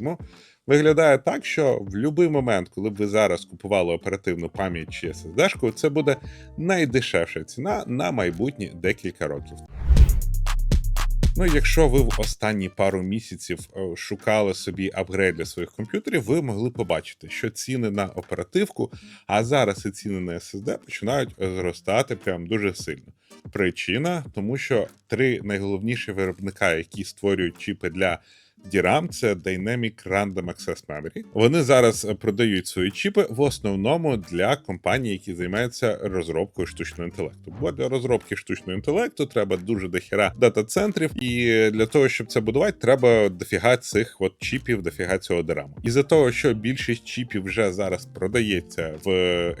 Тому виглядає так, що в будь-який момент, коли б ви зараз купували оперативну пам'ять чи SSD-шку, це буде найдешевша ціна на майбутні декілька років. Ну, якщо ви в останні пару місяців е, шукали собі апгрейд для своїх комп'ютерів, ви могли побачити, що ціни на оперативку, а зараз і ціни на SSD починають зростати прям дуже сильно. Причина, тому що три найголовніші виробника, які створюють чіпи для DRAM, це Dynamic Random Access Memory. Вони зараз продають свої чіпи в основному для компаній, які займаються розробкою штучного інтелекту. Бо для розробки штучного інтелекту треба дуже дохіра дата-центрів, і для того, щоб це будувати, треба дофіга цих от чіпів, дофіга цього DRAM. І за того, що більшість чіпів вже зараз продається в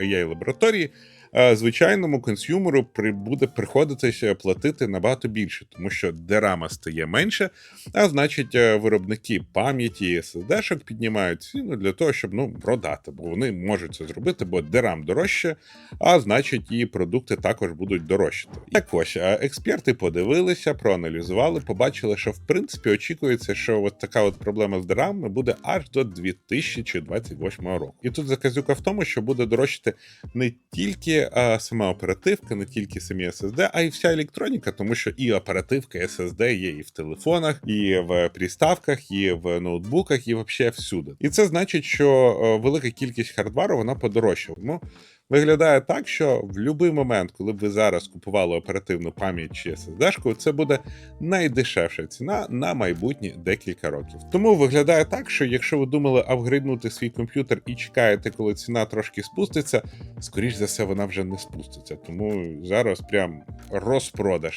ai лабораторії. Е, Звичайному консюмеру буде приходитися платити набагато більше, тому що дерама стає менше, а значить, е, виробники пам'яті SSD-шок піднімають ціну для того, щоб ну продати, бо вони можуть це зробити, бо дерам дорожче, а значить, і продукти також будуть дорожчати. Так ось е, експерти подивилися, проаналізували, побачили, що в принципі очікується, що от така от проблема з дерами буде аж до 2028 року. І тут заказюка в тому, що буде дорожчати не тільки а, сама оперативка, не тільки самі SSD, а й вся електроніка, тому що і оперативка, і SSD є і в телефонах, і в приставках, і в ноутбуках, і взагалі всюди. І це значить, що е, велика кількість хардвару вона подорожчала. Виглядає так, що в будь-який момент, коли б ви зараз купували оперативну пам'ять чи SSD-шку, це буде найдешевша ціна на майбутні декілька років. Тому виглядає так, що якщо ви думали апгрейднути свій комп'ютер і чекаєте, коли ціна трошки спуститься, скоріш за все, вона вже не спуститься. Тому зараз прям розпродаж